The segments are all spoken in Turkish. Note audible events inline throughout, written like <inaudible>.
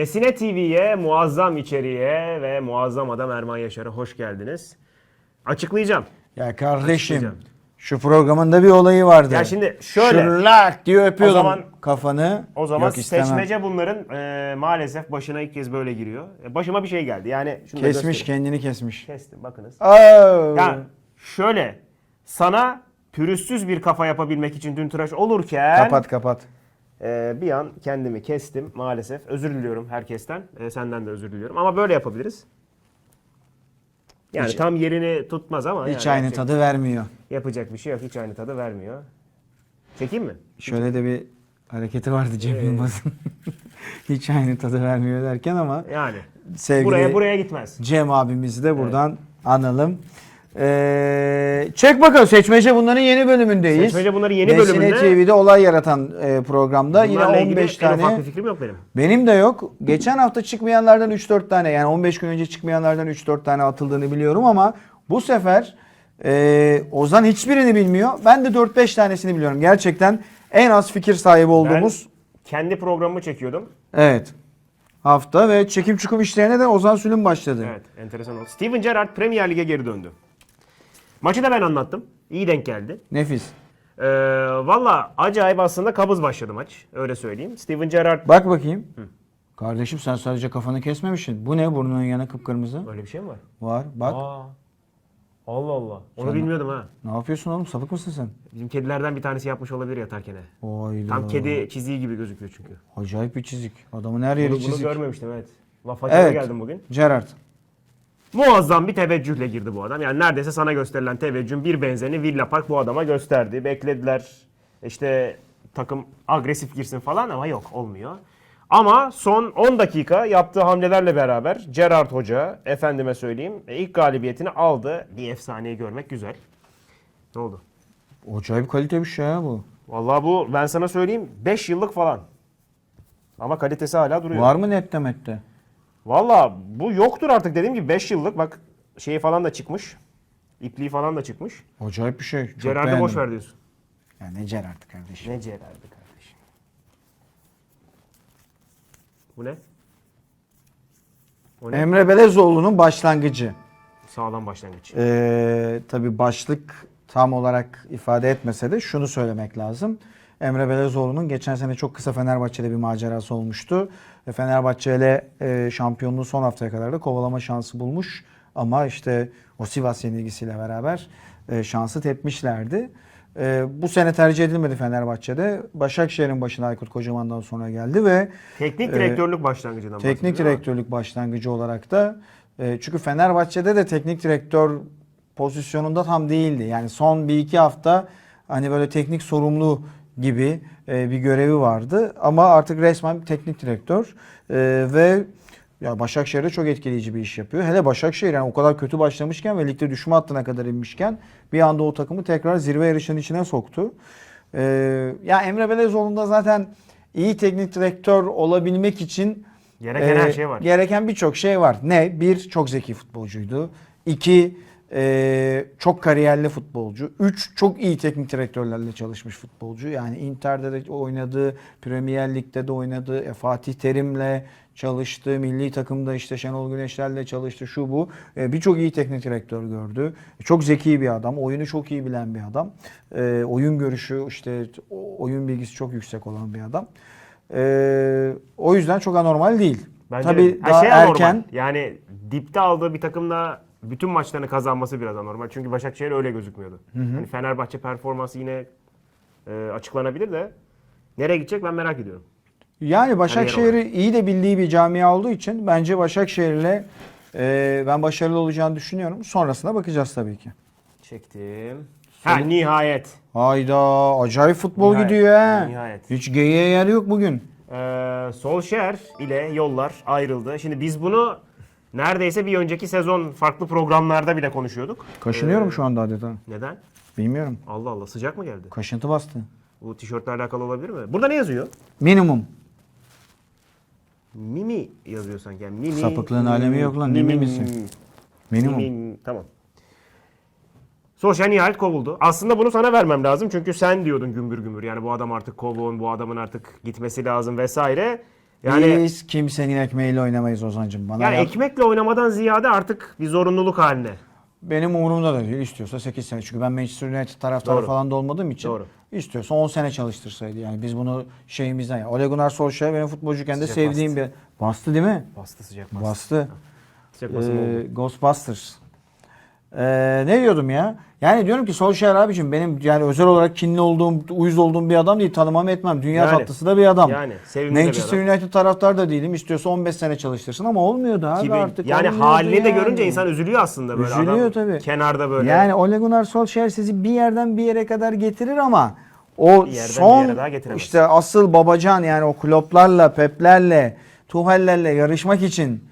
Nesine TV'ye, muazzam içeriğe ve muazzam adam Erman Yaşar'a hoş geldiniz. Açıklayacağım. Ya kardeşim Açıklayacağım. şu programında bir olayı vardı. Ya şimdi şöyle. Şırlak diye öpüyordum O zaman- kafanı. O zaman Yok istemem. seçmece bunların e, maalesef başına ilk kez böyle giriyor. E, başıma bir şey geldi. Yani şunu da Kesmiş göstereyim. kendini kesmiş. Kestim bakınız. Aa. Ya şöyle sana pürüzsüz bir kafa yapabilmek için dün tıraş olurken Kapat kapat. E, bir an kendimi kestim maalesef. Özür diliyorum herkesten. E, senden de özür diliyorum. Ama böyle yapabiliriz. Yani Hiç- tam yerini tutmaz ama Hiç yani aynı yapacak, tadı vermiyor. yapacak bir şey yok. Hiç aynı tadı vermiyor. Çekeyim mi? Şöyle de bir hareketi vardı Cem Yılmaz'ın. <laughs> Hiç aynı tadı vermiyor derken ama Yani. sevgili Buraya buraya gitmez. Cem abimizi de buradan analım. Ee, çek bakalım seçmece bunların yeni bölümündeyiz. Seçmece bunların yeni Nesine bölümünde- TV'de olay yaratan e, programda Bunlarla yine ilgili 15 en ufak tane. bir fikrim yok benim. Benim de yok. Geçen hafta çıkmayanlardan 3-4 tane yani 15 gün önce çıkmayanlardan 3-4 tane atıldığını biliyorum ama bu sefer e, Ozan hiçbirini bilmiyor. Ben de 4-5 tanesini biliyorum. Gerçekten en az fikir sahibi olduğumuz Ben kendi programımı çekiyordum. evet hafta ve çekim çukum işlerine de Ozan Sülün başladı. Evet, enteresan oldu. Steven Gerrard Premier Lig'e geri döndü. Maçı da ben anlattım. İyi denk geldi. Nefis. Ee, Valla acayip aslında kabız başladı maç. Öyle söyleyeyim. Steven Gerrard... Bak bakayım. Kardeşim sen sadece kafanı kesmemişsin. Bu ne burnunun yanı kıpkırmızı? Öyle bir şey mi var? Var. Bak. Aa. Allah Allah. Onu bilmiyordum ha. Ne yapıyorsun oğlum? Sapık mısın sen? Bizim kedilerden bir tanesi yapmış olabilir yatarken. he. Oyda. Tam kedi çiziği gibi gözüküyor çünkü. Acayip bir çizik. Adamın her yeri Bunu, bunu çizik. görmemiştim evet. Laf Evet. geldim bugün. Gerard. Muazzam bir teveccühle girdi bu adam. Yani neredeyse sana gösterilen teveccühün bir benzerini Villa Park bu adama gösterdi. Beklediler işte takım agresif girsin falan ama yok olmuyor. Ama son 10 dakika yaptığı hamlelerle beraber Gerard Hoca efendime söyleyeyim e, ilk galibiyetini aldı. Bir efsaneyi görmek güzel. Ne oldu? Acayip kalite bir şey ya bu. Vallahi bu ben sana söyleyeyim 5 yıllık falan. Ama kalitesi hala duruyor. Var mı nette mette? Valla bu yoktur artık dediğim gibi 5 yıllık bak şeyi falan da çıkmış. İpliği falan da çıkmış. Acayip bir şey. Çok Gerard'ı beğendim. boş ver diyorsun. Ya ne Gerard kardeşim? Ne Gerard'ı kardeşim. Bu ne? O ne? Emre Belezoğlu'nun başlangıcı. Sağlam başlangıç. Ee, tabii başlık tam olarak ifade etmese de şunu söylemek lazım. Emre Belezoğlu'nun geçen sene çok kısa Fenerbahçe'de bir macerası olmuştu. Ve Fenerbahçe ile e, şampiyonluğu son haftaya kadar da kovalama şansı bulmuş. Ama işte o Sivas yenilgisiyle beraber e, şansı tepmişlerdi. E, bu sene tercih edilmedi Fenerbahçe'de. Başakşehir'in başına Aykut Kocaman'dan sonra geldi ve Teknik e, direktörlük başlangıcından Teknik değil mi? direktörlük başlangıcı olarak da e, çünkü Fenerbahçe'de de teknik direktör pozisyonunda tam değildi. Yani son bir iki hafta hani böyle teknik sorumlu gibi e, bir görevi vardı ama artık resmen teknik direktör E, ve ya Başakşehir'de çok etkileyici bir iş yapıyor. Hele Başakşehir yani o kadar kötü başlamışken ve ligde düşme hattına kadar inmişken bir anda o takımı tekrar zirve yarışının içine soktu. E, ya Emre Belezoğlu'nda zaten iyi teknik direktör olabilmek için Gereken her ee, şey var. Gereken birçok şey var. Ne? Bir, çok zeki futbolcuydu. İki, e, çok kariyerli futbolcu. Üç, çok iyi teknik direktörlerle çalışmış futbolcu. Yani Inter'de de oynadı, Premier Lig'de de oynadı, e, Fatih Terim'le çalıştı, milli takımda işte Şenol Güneşler'le çalıştı, şu bu. E, Birçok iyi teknik direktör gördü. E, Çok zeki bir adam, oyunu çok iyi bilen bir adam. E, oyun görüşü, işte oyun bilgisi çok yüksek olan bir adam. E, o yüzden çok anormal değil. Bence Tabii daha şey erken. Yani dipte aldığı bir takımda bütün maçlarını kazanması biraz anormal. Çünkü Başakşehir öyle gözükmüyordu. Hani Fenerbahçe performansı yine e, açıklanabilir de nereye gidecek ben merak ediyorum. Yani Başakşehir'i iyi de bildiği bir camia olduğu için bence Başakşehir'le e, ben başarılı olacağını düşünüyorum. Sonrasına bakacağız tabii ki. Çektim. Ha nihayet. Hayda acayip futbol Nihayet, gidiyor ha. nihayet. Hiç geyiğe yer yok bugün. Ee, Solskjaer ile yollar ayrıldı. Şimdi biz bunu neredeyse bir önceki sezon farklı programlarda bile konuşuyorduk. Kaşınıyorum Ee, şu anda adeta. Neden? Bilmiyorum. Allah Allah sıcak mı geldi? Kaşıntı bastı. Bu tişörtle alakalı olabilir mi? Burada ne yazıyor? Minimum. Mimi yazıyor sanki. Yani Mimi. Sapıklığın alemi yok lan, ne mimisi? Minimum. Mimi, tamam. Solskjaer nihayet kovuldu. Aslında bunu sana vermem lazım çünkü sen diyordun gümbür gümbür. Yani bu adam artık kovun, bu adamın artık gitmesi lazım vesaire. Yani Biz kimsenin ekmeğiyle oynamayız Ozan'cığım. Bana yani yap- ekmekle oynamadan ziyade artık bir zorunluluk haline. Benim umurumda da değil. İstiyorsa 8 sene. Çünkü ben Manchester United taraftarı Doğru. falan da olmadığım için. Doğru. İstiyorsa 10 sene çalıştırsaydı. Yani biz bunu şeyimizden ya. Ole Gunnar Solskjaer benim futbolcuyken de Sıcak sevdiğim bir... Bastı değil mi? Bastı sıcak bastı. Bastı. Sıcak basım Ee. Ghostbusters. Ee, ne diyordum ya? Yani diyorum ki Solskjaer abicim benim yani özel olarak kinli olduğum, uyuz olduğum bir adam değil. Tanımam etmem. Dünya Yani. tatlısı da bir adam. Yani sevimli de bir Manchester adam. United taraftar da değilim. İstiyorsa 15 sene çalıştırsın ama olmuyordu abi Gibi. artık. yani halini de yani. görünce insan üzülüyor aslında böyle Üzülüyor adam tabii. kenarda böyle. Yani Ole Gunnar Solskjaer sizi bir yerden bir yere kadar getirir ama o son işte asıl babacan yani o kloplarla, peplerle, tuhellerle yarışmak için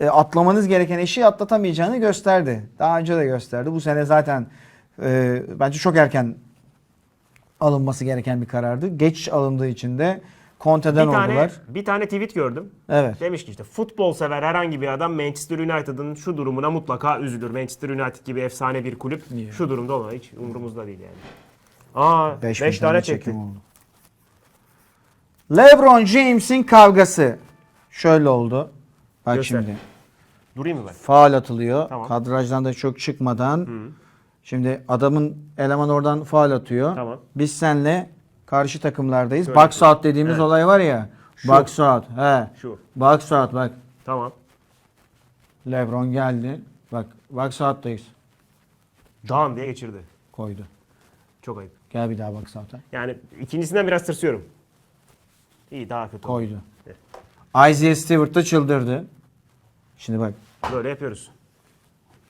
e, atlamanız gereken eşiği atlatamayacağını gösterdi. Daha önce de gösterdi. Bu sene zaten e, bence çok erken alınması gereken bir karardı. Geç alındığı için de Conte'den bir tane oldular. bir tane tweet gördüm. Evet. Demiş ki işte futbol sever herhangi bir adam Manchester United'ın şu durumuna mutlaka üzülür. Manchester United gibi efsane bir kulüp Niye? şu durumda olan hiç umurumuzda değil yani. Aa 5 Beş bin tane çekti. LeBron James'in kavgası şöyle oldu. Bak Göster. şimdi. Durayım mı ben? Faal atılıyor. Tamam. Kadrajdan da çok çıkmadan. Şimdi adamın eleman oradan faal atıyor. Tamam. Biz senle karşı takımlardayız. Şöyle box out dediğimiz Evet. olay var ya. Şu. Box out. He. Şu. Box out bak. Tamam. LeBron geldi. Bak box out'tayız. Dağın diye geçirdi. Koydu. Çok ayıp. Gel bir daha box out'a. Yani ikincisinden biraz tırsıyorum. İyi daha kötü. Koydu. Evet. Isaiah Stewart da çıldırdı. Şimdi bak. Böyle yapıyoruz.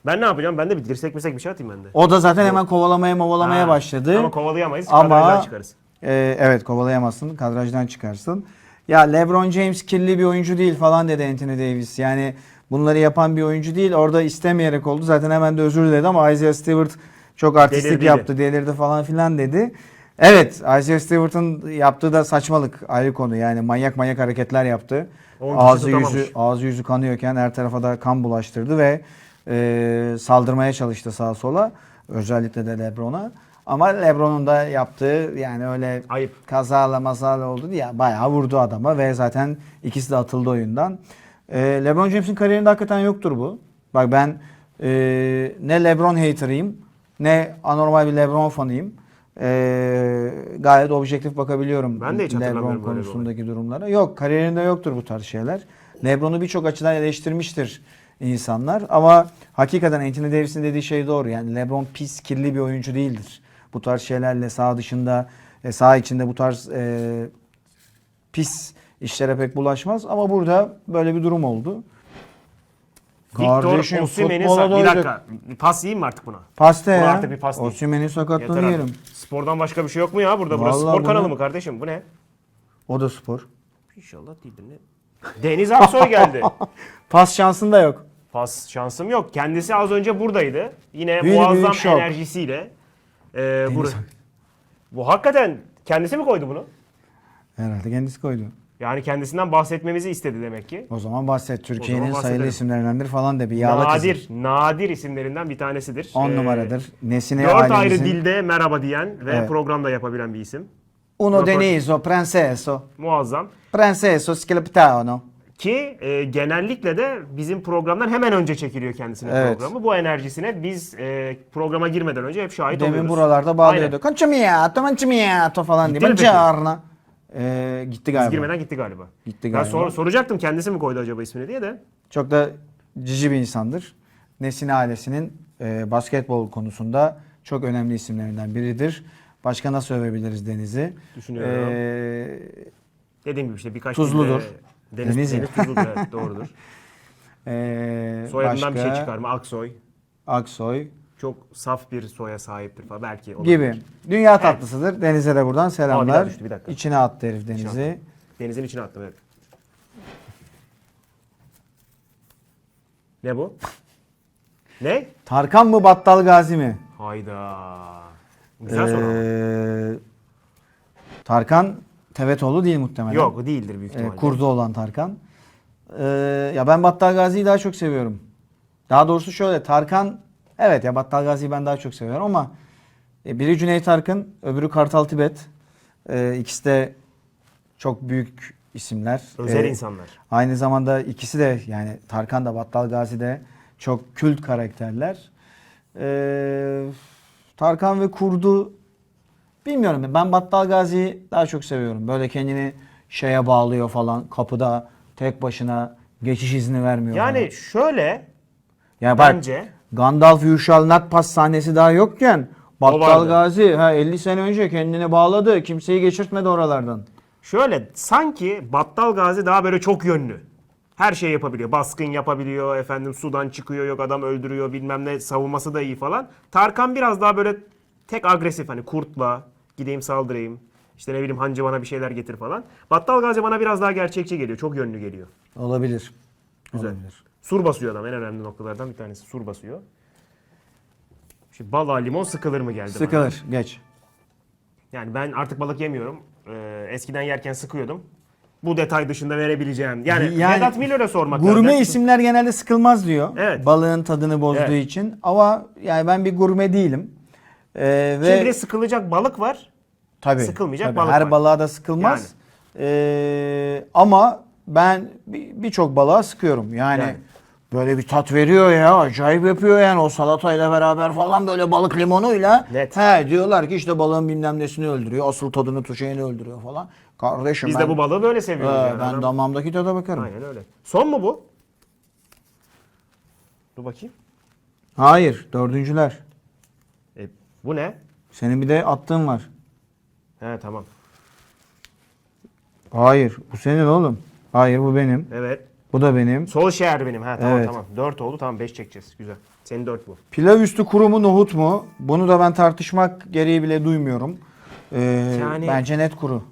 Ben ne yapacağım? Ben de bir dirsek mirsek bir şey atayım ben de. O da zaten hemen kovalamaya movalamaya Ha, başladı. Ama kovalayamayız. Ama- Kadrajdan çıkarız. Ee, evet kovalayamazsın. Kadrajdan çıkarsın. Ya LeBron James kirli bir oyuncu değil falan dedi Anthony Davis. Yani bunları yapan bir oyuncu değil. Orada istemeyerek oldu. Zaten hemen de özür diledi ama Isaiah Stewart çok artistlik Delirdiydi. yaptı. Delirdi falan filan dedi. Evet Isaiah Stewart'ın yaptığı da saçmalık ayrı konu. Yani manyak manyak hareketler yaptı. Ağzı tutamamış. yüzü, ağzı yüzü kanıyorken her tarafa da kan bulaştırdı ve e, saldırmaya çalıştı sağa sola. Özellikle de LeBron'a. Ama LeBron'un da yaptığı yani öyle Ayıp. kazayla mazayla oldu diye bayağı vurdu adama ve zaten ikisi de atıldı oyundan. Ee, LeBron James'in kariyerinde hakikaten yoktur bu. Bak ben e, ne LeBron haterıyım ne anormal bir LeBron fanıyım. Ee, gayet objektif bakabiliyorum Ben de hiç LeBron konusundaki durumlara. Yok kariyerinde yoktur bu tarz şeyler. LeBron'u birçok açıdan eleştirmiştir insanlar ama hakikaten Anthony Davis'in dediği şey doğru. Yani LeBron pis, kirli bir oyuncu değildir. Bu tarz şeylerle sağ dışında, e, sağ içinde bu tarz e, pis işlere pek bulaşmaz. Ama burada böyle bir durum oldu. Victor Kardeşim, Osimhen'in futbola sa- bir dakika. Pas yiyeyim mi artık buna? Pasta Buna ya. artık bir pas değil. Osimhen'in Yeter sakatlığını artık. yerim. Spordan başka bir şey yok mu ya burada? Burası Vallahi spor kanalı bunu- mı kardeşim? Bu ne? O da spor. İnşallah değildir ne? Deniz Aksoy geldi. <laughs> Pas şansın da yok. Pas şansım yok. Kendisi az önce buradaydı. Yine Büyük muazzam büyük şok. enerjisiyle. Bu, bu hakikaten kendisi mi koydu bunu? Herhalde kendisi koydu. Yani kendisinden bahsetmemizi istedi demek ki. O zaman bahset. Türkiye'nin sayılı isimlerindendir falan de bir yağla kızı. nadir, nadir isimlerinden bir tanesidir. 10 Ee, numaradır. Nesine Dört ayrı ailemizin. dilde merhaba diyen ve Evet. programda yapabilen bir isim. Uno Röport- Deniso, Pranceso. Muazzam. Pranceso, Scalpitano. Ki e, genellikle de bizim programdan hemen önce çekiliyor kendisinin Evet. programı. Bu enerjisine biz e, programa girmeden önce hep şahit Demin oluyoruz. buralarda bağlıyordu. Concimiato, mancimiato falan diye. Buongiorno. Ee, gitti Biz galiba. girmeden gitti galiba. Gitti Ben galiba. sor- soracaktım kendisi mi koydu acaba ismini diye de. Çok da cici bir insandır. Nesine ailesinin e, basketbol konusunda çok önemli isimlerinden biridir. Başka nasıl övebiliriz Deniz'i? Düşünüyorum. Ee, Dediğim gibi işte birkaç Tuzludur. dilde- Deniz, Deniz deniz tuzludur evet doğrudur. <laughs> ee, Soyadından bir şey başka çıkar mı? Aksoy. Aksoy Çok saf bir soya sahiptir falan. Belki olabilir. gibi. Dünya tatlısıdır. Deniz'e de buradan Aa, bir selamlar. düştü, bir dakika. İçine attı herif Deniz'i. Denizin içine attım evet. Ne bu? ne? Tarkan mı Battal Gazi mi? Hayda. Güzel soru. ama. Ee, Tarkan Tevetoğlu değil muhtemelen. Yok değildir büyük Ee, ihtimalle. kurdu olan Tarkan. Ee, ya ben Battal Gazi'yi daha çok seviyorum. Daha doğrusu şöyle Tarkan evet ya Battal Gazi'yi ben daha çok seviyorum ama e, biri Cüneyt Arkın, öbürü Kartal Tibet. Ee, ikisi de çok büyük isimler. Özel Ee, insanlar. Aynı zamanda ikisi de yani Tarkan da Battal Gazi de çok kült karakterler. Ee, Tarkan ve Kurdu bilmiyorum ben Battal Gazi'yi daha çok seviyorum. Böyle kendini şeye bağlıyor falan kapıda tek başına geçiş izni vermiyor. Yani falan. şöyle yani bak, bence Gandalf You Shall Not Pass sahnesi daha yokken Battal. Gazi ha 50 sene önce kendini bağladı. Kimseyi geçirtmedi oralardan. şöyle sanki Battal Gazi daha böyle çok yönlü. Her şey yapabiliyor. Baskın yapabiliyor. Efendim sudan çıkıyor. Yok adam öldürüyor. Bilmem ne savunması da iyi falan. Tarkan biraz daha böyle tek agresif hani kurtla gideyim saldırayım. İşte ne bileyim hancı bana bir şeyler getir falan. Battal Gazi bana biraz daha gerçekçi geliyor. Çok yönlü geliyor. Olabilir. Güzel. Olabilir. Sur basıyor adam en önemli noktalardan bir tanesi. Sur basıyor. Şimdi bala limon sıkılır mı geldi bana. Sıkılır. Geç. Yani ben artık balık yemiyorum. Ee, eskiden yerken sıkıyordum. Bu detay dışında verebileceğim. Yani, Yani Vedat Milor'a sormak Gurme lazım. isimler genelde sıkılmaz diyor. Evet. Balığın tadını bozduğu Evet. için. Ama yani ben bir gurme değilim. Ee, ve Şimdi de sıkılacak balık var. tabii, sıkılmayacak tabii, balık her var. balığa da sıkılmaz. Ee, ama ben bir- birçok balığa sıkıyorum. Yani, Yani. Böyle bir tat veriyor ya. Acayip yapıyor yani o salatayla beraber falan böyle balık limonuyla. Net. He diyorlar ki işte balığın bilmem nesini öldürüyor. Asıl tadını tuşeyini öldürüyor falan. Kardeşim Biz ben, de bu balığı böyle seviyoruz. Ee, yani. ben damağımdaki tada bakarım. Aynen öyle. Son mu bu? Dur bakayım. Hayır, dördüncüler. E, bu ne? Senin bir de attığın var. He tamam. Hayır, bu senin oğlum. Hayır, bu benim. Evet. Bu da benim. Sol şehir benim. Ha tamam Evet. tamam. 4 oldu. Tamam 5 çekeceğiz. Güzel. Senin 4 bu. Pilav üstü kuru mu nohut mu? Bunu da ben tartışmak gereği bile duymuyorum. Ee, Yani- Bence net kuru.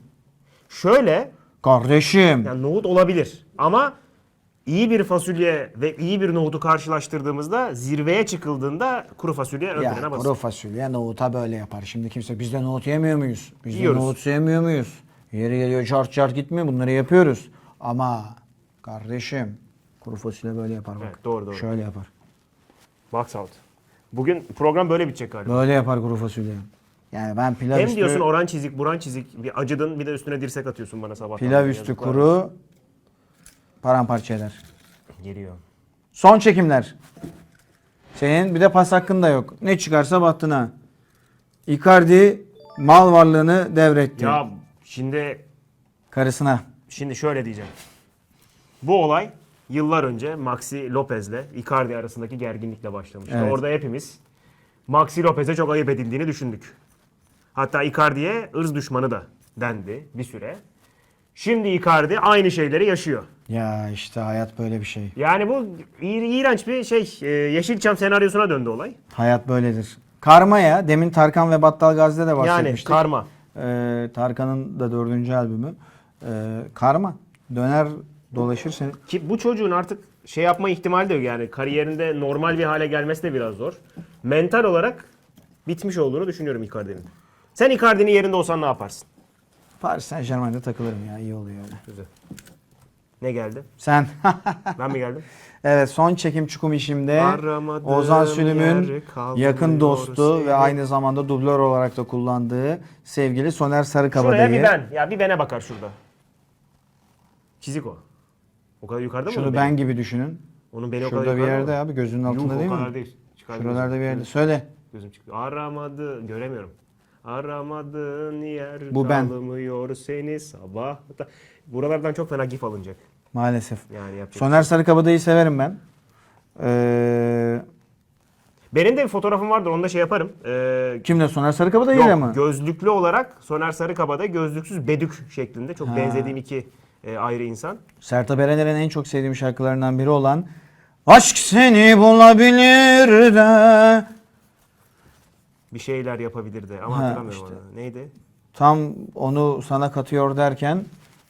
Şöyle Kardeşim. yani nohut olabilir ama iyi bir fasulye ve iyi bir nohutu karşılaştırdığımızda zirveye çıkıldığında kuru fasulye ön Ya plana basıyor. kuru fasulye nohuta böyle yapar. Şimdi kimse biz de nohut yemiyor muyuz? Biz de Yiyoruz. nohut sevmiyor muyuz? Yeri geliyor çart çart gitmiyor bunları yapıyoruz. Ama kardeşim kuru fasulye böyle yapar bak. Evet, doğru, doğru. Şöyle yapar. Box out. Bugün program böyle bitecek galiba. Böyle yapar kuru fasulye. Yani ben pilav Hem üstü... diyorsun oran çizik, buran çizik, bir acıdın bir de üstüne dirsek atıyorsun bana sabah. Pilav üstü kuru paramparça eder. Geliyor. Son çekimler. Senin bir de pas hakkın da yok. Ne çıkarsa battına. Icardi mal varlığını devretti. Ya şimdi Karısına. şimdi şöyle diyeceğim. Bu olay yıllar önce Maxi Lopez'le Icardi arasındaki gerginlikle başlamıştı. Evet. Orada hepimiz Maxi Lopez'e çok ayıp edildiğini düşündük. Hatta Icardi'ye ırz düşmanı da dendi bir süre. Şimdi Icardi aynı şeyleri yaşıyor. Ya işte hayat böyle bir şey. Yani bu iğ- iğrenç bir şey. e, Yeşilçam senaryosuna döndü olay. Hayat böyledir. Karma ya. Demin Tarkan ve Battal Gazi'de de Yani bahsetmiştik. karma. Ee, Tarkan'ın da dördüncü albümü. Ee, karma. Döner dolaşır seni. Ki bu çocuğun artık şey yapma ihtimali de yok yani kariyerinde normal bir hale gelmesi de biraz zor. Mental olarak bitmiş olduğunu düşünüyorum Icardi'nin. Sen Icardi'nin yerinde olsan ne yaparsın? Paris Saint Germain'de takılırım ya. iyi oluyor öyle. Güzel. Ne geldi? Sen. <laughs> Ben mi geldim? Evet son çekim çukum işimde Aramadığım Ozan Sülüm'ün yakın dostu ve aynı zamanda dublör olarak da kullandığı sevgili Soner Şuraya Sarıkabadayı. bir ben. Ya bir bene bakar şurada. Çizik o. O kadar yukarıda mı? Şunu onun ben gibi düşünün. Onun beni o Şurada kadar bir yukarıda yerde mı? abi gözünün altında Yuh, değil o mi? kadar değil. Çıkar Şuralarda gözüm. bir yerde. Söyle. Gözüm çıktı. Aramadı. Göremiyorum. Aramadığın yer Bu ben. kalmıyor seni sabah. Buralardan çok fena gif alınacak. Maalesef. Yani yapacak. Soner Sarıkabadayı severim ben. Ee, Benim de bir fotoğrafım vardır. Onu da şey yaparım. Ee, kimle Soner Sarıkabadayı ile yok, mi? gözlüklü olarak Soner Sarıkabada gözlüksüz Bedük şeklinde. Çok benzediğim iki e, ayrı insan. Sertab Erener'in en çok sevdiğim şarkılarından biri olan Aşk seni bulabilir de Bir şeyler yapabilirdi ama Ha, hatırlamıyorum işte. onu. Neydi? tam onu sana katıyor derken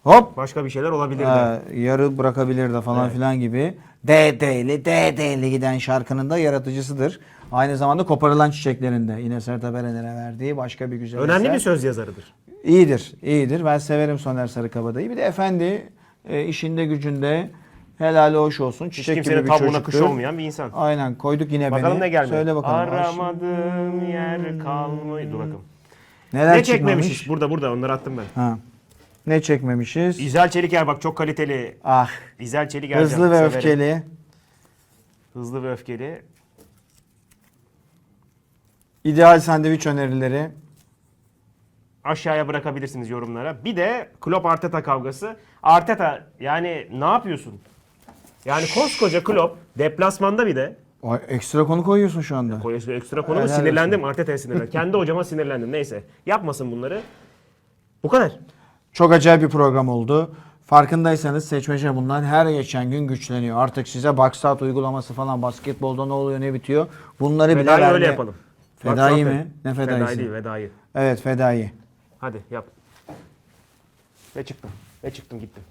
hop Başka bir şeyler olabilirdi. Ee, yarı bırakabilir de falan Evet. filan gibi. DD'li DD'li giden şarkının da yaratıcısıdır. Aynı zamanda koparılan çiçeklerinde yine Sertab Erener'e verdiği başka bir güzel Önemli eser. bir söz yazarıdır. İyidir, iyidir. Ben severim Soner Sarıkabadayı. Bir de efendi e, işinde gücünde helali hoş olsun. Hiç Çiçek gibi kimsenin bir çocuktur. kış olmayan bir insan. Aynen koyduk yine Bakalım beni. ne geldi? Söyle bakalım. Aramadığım yer kalmıyor. Dur bakalım. Neler ne çıkmamış? çekmemişiz? Burada burada onları attım ben. Ha. Ne çekmemişiz? İzel Çeliker bak çok kaliteli. Ah. İzel Çeliker. Hızlı ve öfkeli. Hızlı ve öfkeli. İdeal sandviç önerileri. Aşağıya bırakabilirsiniz yorumlara. Bir de Klopp Arteta kavgası. Arteta yani ne yapıyorsun? Yani koskoca Klopp deplasmanda bir de Ay, ekstra konu koyuyorsun şu anda. Koyuyorsun ekstra konu mu? Helal sinirlendim Arteta'ya sinirlendim. <laughs> Kendi hocama sinirlendim neyse. Yapmasın bunları. Bu kadar. Çok acayip bir program oldu. Farkındaysanız seçmece bunlar her geçen gün güçleniyor. Artık size Boxstat uygulaması falan basketbolda ne oluyor ne bitiyor. Bunları bile Vedayı öyle yapalım. Fedai mi? Ne fedaisi? Fedai değil vedayı. Evet fedai. Hadi yap. Ve çıktım. Ve çıktım gittim.